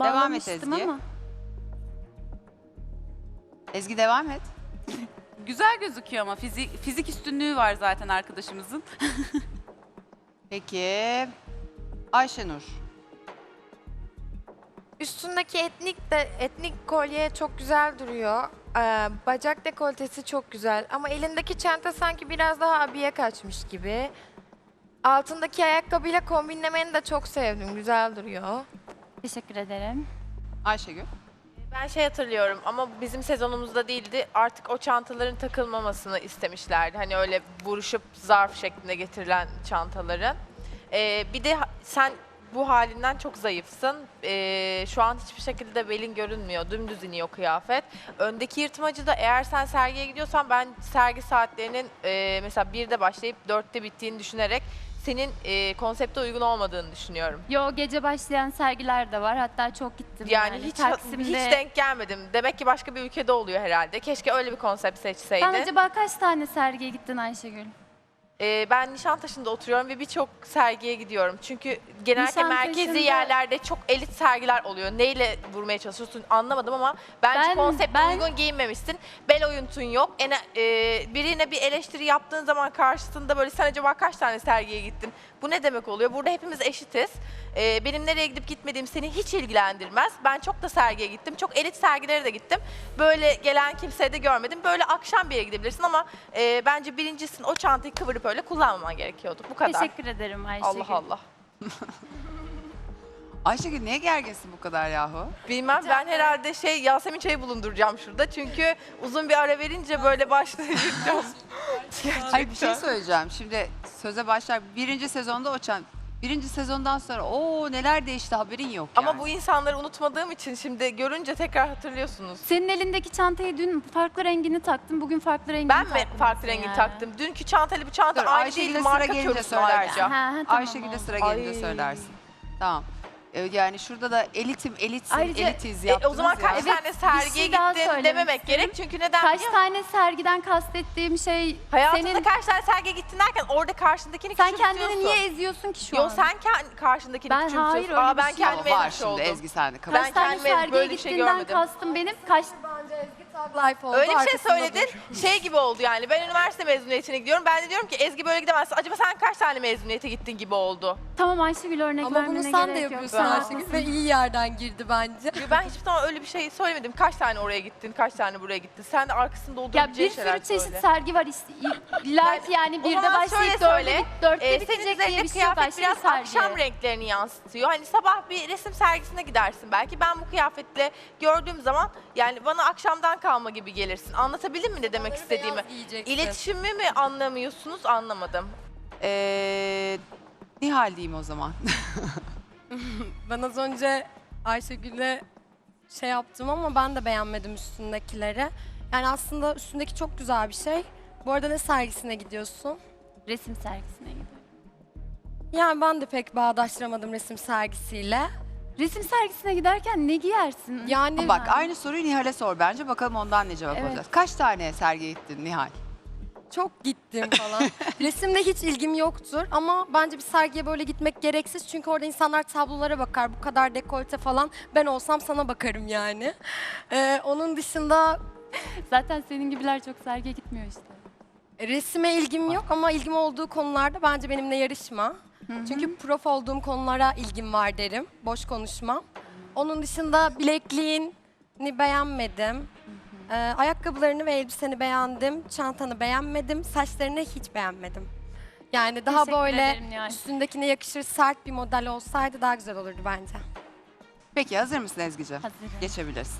Devam et bağlamıştım Ezgi. ama. Ezgi devam et. Güzel gözüküyor ama fizik, fizik üstünlüğü var zaten arkadaşımızın. Peki Ayşenur. Üstündeki etnik de etnik kolye çok güzel duruyor. Ee, bacak dekoltesi çok güzel ama elindeki çanta sanki biraz daha abiye kaçmış gibi. Altındaki ayakkabıyla kombinlemeni de çok sevdim. Güzel duruyor. Teşekkür ederim. Ayşegül. Ben şey hatırlıyorum ama bizim sezonumuzda değildi. Artık o çantaların takılmamasını istemişlerdi. Hani öyle buruşup zarf şeklinde getirilen çantaların. Ee, bir de ha- sen bu halinden çok zayıfsın. Ee, şu an hiçbir şekilde belin görünmüyor. Dümdüz iniyor kıyafet. Öndeki yırtmacı da eğer sen sergiye gidiyorsan ben sergi saatlerinin e, mesela 1'de başlayıp 4'te bittiğini düşünerek senin e, konsepte uygun olmadığını düşünüyorum. Yo gece başlayan sergiler de var. Hatta çok gittim Yani, yani. hiç Taksim'de. hiç denk gelmedim. Demek ki başka bir ülkede oluyor herhalde. Keşke öyle bir konsept seçseydin. Sen acaba kaç tane sergiye gittin Ayşegül? Ee, ben Nişantaşı'nda oturuyorum ve birçok sergiye gidiyorum. Çünkü genellikle merkezi Nişantaşı'nda- yerlerde çok elit sergiler oluyor. Neyle vurmaya çalışıyorsun anlamadım ama bence Ben- konsepte ben- uygun giyinmemişsin. Bel oyuntun yok. En, e, birine bir eleştiri yaptığın zaman karşısında böyle sen acaba kaç tane sergiye gittin? Bu ne demek oluyor? Burada hepimiz eşitiz. Ee, benim nereye gidip gitmediğim seni hiç ilgilendirmez. Ben çok da sergiye gittim. Çok elit sergilere de gittim. Böyle gelen kimseyi de görmedim. Böyle akşam bir yere gidebilirsin ama e, bence birincisin o çantayı kıvırıp öyle kullanmaman gerekiyordu. Bu kadar. Teşekkür ederim Ayşegül. Allah Allah. Ayşegül niye gerginsin bu kadar yahu? Bilmem ben herhalde şey Yasemin çayı bulunduracağım şurada. Çünkü uzun bir ara verince böyle başlayacağım. Hayır bir şey söyleyeceğim. Şimdi söze başlar. Birinci sezonda o çan... Birinci sezondan sonra o neler değişti haberin yok yani. Ama bu insanları unutmadığım için şimdi görünce tekrar hatırlıyorsunuz. Senin elindeki çantayı dün farklı rengini taktım. Bugün farklı rengini Ben mi takmışsın farklı rengi yani. taktım? Dünkü çantayla bu çanta Dur, aynı Ayşegül'e değil. sıra Marka gelince körüsün söylersin. ayrıca. Ha, ha, tamam, Ayşegül'e oldu. sıra gelince Ay. söylersin. Tamam. Ee, Yani şurada da elitim, elitsin, Ayrıca- elitiz E, yaptınız o zaman ya. kaç Evet, tane bir sergiye şey daha gittin söylemek dememek gerek. Çünkü neden Kaç biliyor musun? tane sergiden kastettiğim şey Hayatında senin... kaç tane sergiye gittin derken orada karşındakini Sen küçümsüyorsun. kendini niye eziyorsun ki şu Yo an? sen kend- karşındakini Ben- küçümsüyorsun. hayır, öyle Aa, bir ben şey yok. kendime Var ezmiş şimdi oldum. Ezgi sen de kabul Kaç Ben tane kendime sergiye böyle bir şey gittiğinden görmedim. kastım benim. Kaç Life oldu. Öyle bir şey arkasında söyledin. dur. Şey gibi oldu yani. Ben üniversite mezuniyetine gidiyorum. Ben de diyorum ki Ezgi böyle gidemezsin. Acaba sen kaç tane mezuniyete gittin gibi oldu. Tamam Ayşegül örnek Ama bunu vermene sen de gerek yok. yapıyorsun Sen Ayşegül haklısın. ve iyi yerden girdi bence. Yo, Ben hiçbir zaman öyle bir şey söylemedim. Kaç tane oraya gittin, kaç tane buraya gittin. Sen de arkasında Ya doldurabileceğin bir şeyler sürü çeşit sergi var. İlla ki yani birde zaman başlayıp şöyle dörde, söyle. bit, dörtte Ee, senin bitecek diye bir şey yok. kıyafet Ayşegül biraz sergi. akşam renklerini yansıtıyor. Hani sabah bir resim sergisine gidersin belki. Ben bu kıyafetle gördüğüm zaman yani bana akşamdan kalma gibi gelirsin. Anlatabildim mi ne demek Onları istediğimi? beyaz giyeceksin. İletişimi mi anlamıyorsunuz anlamadım. Ee, Nihal diyeyim o zaman. Ben az önce Ayşegül'e şey yaptım ama ben de beğenmedim üstündekileri. Yani aslında üstündeki çok güzel bir şey. Bu arada ne sergisine gidiyorsun? Resim sergisine gidiyorum. Yani ben de pek bağdaştıramadım resim sergisiyle. Resim sergisine giderken ne giyersin? Yani Bak aynı soruyu Nihal'e sor bence. Bakalım ondan ne cevap Evet. alacağız. Kaç tane sergiye gittin Nihal? çok gittim falan. Resimde hiç ilgim yoktur ama bence bir sergiye böyle gitmek gereksiz. Çünkü orada insanlar tablolara bakar. Bu kadar dekolte falan. Ben olsam sana bakarım yani. Ee, onun dışında Zaten senin gibiler çok sergiye gitmiyor işte. Resime ilgim yok ama ilgim olduğu konularda bence benimle yarışma. Çünkü prof olduğum konulara ilgim var derim. Boş konuşmam. Onun dışında bilekliğini beğenmedim. Ee, ayakkabılarını ve elbiseni beğendim. Çantanı beğenmedim. Saçlarını hiç beğenmedim. Yani daha Teşekkür böyle ederim Nihal. üstündekine yakışır sert bir model olsaydı daha güzel olurdu bence. Peki hazır mısın Ezgi'ciğim? Hazırım. Geçebilirsin.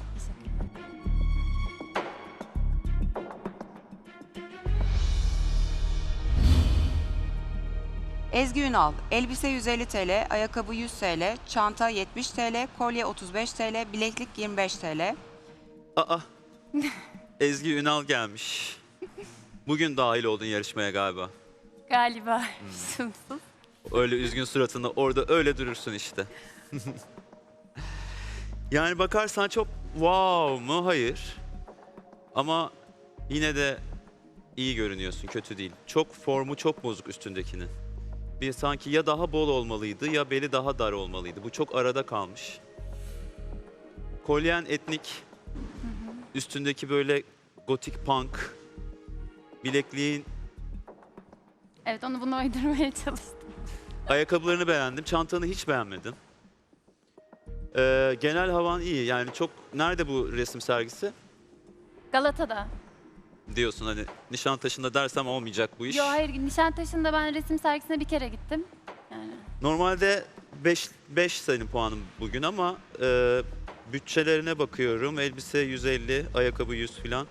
Ezgi Ünal, elbise 150 TL, ayakkabı 100 TL, çanta 70 TL, kolye 35 TL, bileklik 25 TL. Aa, Ezgi Ünal gelmiş. Bugün dahil oldun yarışmaya galiba. Galiba. Hmm. Sımsız. Öyle üzgün suratında orada öyle durursun işte. yani bakarsan çok wow mu? Hayır. Ama yine de iyi görünüyorsun, kötü değil. Çok formu çok bozuk üstündekinin. Bir sanki ya daha bol olmalıydı ya beli daha dar olmalıydı. Bu çok arada kalmış. kolyen etnik. Üstündeki böyle gotik punk. Bilekliğin, Evet onu bunu uydurmaya çalıştım. ayakkabılarını beğendim. Çantanı hiç beğenmedim. Ee, genel havan iyi. Yani çok... Nerede bu resim sergisi? Galata'da. Diyorsun hani Nişantaşı'nda dersem olmayacak bu iş. Yo hayır Nişantaşı'nda ben resim sergisine bir kere gittim. Yani Normalde 5 5 senin puanın bugün ama e, bütçelerine bakıyorum. Elbise 150, ayakkabı 100 filan.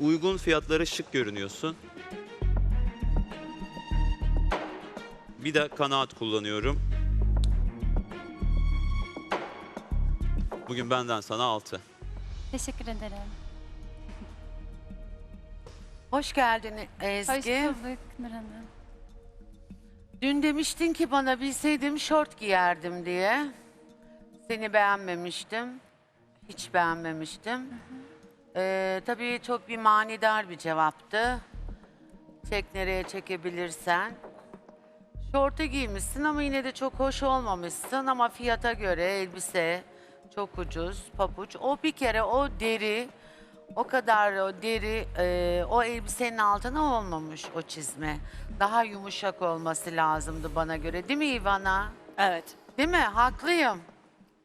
Uygun fiyatlara şık görünüyorsun. Bir de kanaat kullanıyorum. Bugün benden sana 6. teşekkür ederim. Hoş geldin Hoş Ezgi. bulduk Nur Hanım. Dün demiştin ki bana bilseydim şort giyerdim diye. Seni beğenmemiştim. Hiç beğenmemiştim. Ee, tabii çok bir manidar bir cevaptı. Çek nereye çekebilirsen. Şortu giymişsin ama yine de çok hoş olmamışsın ama fiyata göre elbise çok ucuz, papuç. O bir kere o deri, o kadar o deri, e, o elbisenin altına olmamış o çizme. Daha yumuşak olması lazımdı bana göre değil mi Ivana? Evet. Değil mi? Haklıyım.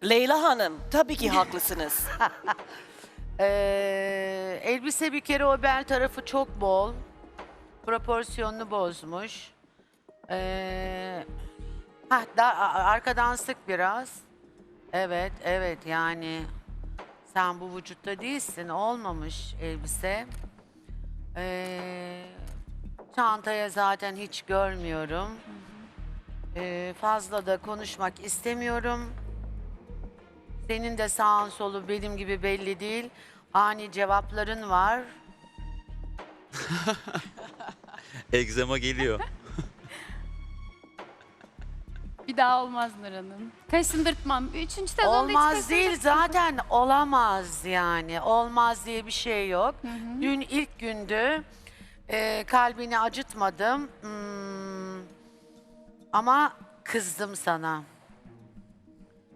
Leyla Hanım, tabii ki haklısınız. Ee, elbise bir kere o bel tarafı çok bol. Proporsiyonunu bozmuş. Ee, hah, da, a- arkadan sık biraz. Evet, evet yani sen bu vücutta değilsin. Olmamış elbise. Ee, çantaya zaten hiç görmüyorum. Ee, fazla da konuşmak istemiyorum. Senin de sağın solu benim gibi belli değil. Ani cevapların var. Egzema geliyor. Bir daha olmaz Nur Hanım. Kaşındırtmam. Üçüncü sezonda hiç Olmaz değil kaşındırtmam. zaten olamaz yani. Olmaz diye bir şey yok. Dün ilk gündü. Ee, kalbini acıtmadım. Hmm, ama kızdım sana.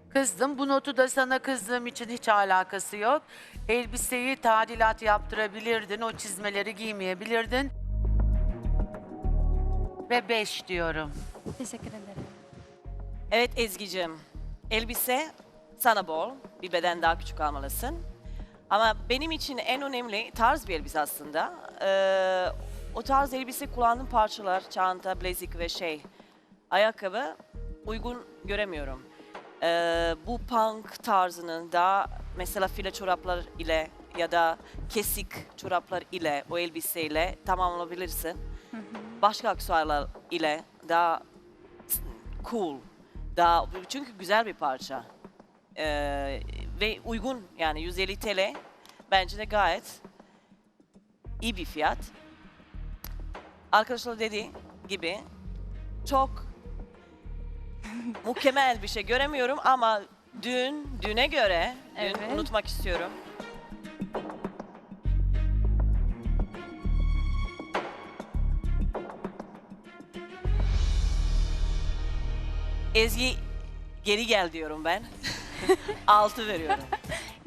Kızdım. Bu notu da sana kızdığım için hiç alakası yok. Elbiseyi tadilat yaptırabilirdin. O çizmeleri giymeyebilirdin. Ve beş diyorum. Teşekkür ederim. Evet Ezgi'cim, elbise sana bol, bir beden daha küçük almalısın. Ama benim için en önemli tarz bir elbise aslında. Ee, o tarz elbise kullandığım parçalar, çanta, blazik ve şey, ayakkabı uygun göremiyorum. Ee, bu punk tarzının daha mesela file çoraplar ile ya da kesik çoraplar ile o elbiseyle tamamlayabilirsin. Başka aksesuarlar ile daha cool, daha çünkü güzel bir parça Ee, ve uygun yani 150 TL bence de gayet iyi bir fiyat. Arkadaşlar dediği gibi çok mükemmel bir şey göremiyorum ama dün, düne göre, dün Evet. unutmak istiyorum. Ezgi geri gel diyorum ben. Altı veriyorum.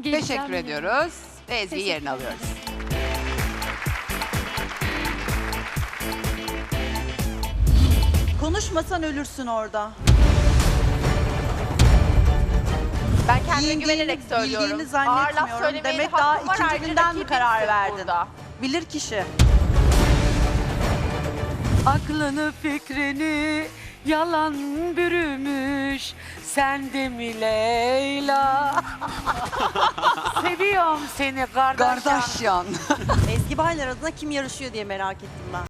Teşekkür yine. ediyoruz. Ve Ezgi'yi yerine alıyoruz. Konuşmasan ölürsün orada. Ben kendime Giyindiğini- güvenerek söylüyorum. bildiğini Ağır laf zannetmiyorum. söylemeye Demek de daha var. ikinci Ayrıca günden mi rakibimsin karar verdin? burada. Bilir kişi. Aklını fikrini yalan bürümüş sen de mi Leyla? Seviyorum seni kardeşim. Kardeş yan. Ezgi Baylar adına kim yarışıyor diye merak ettim ben.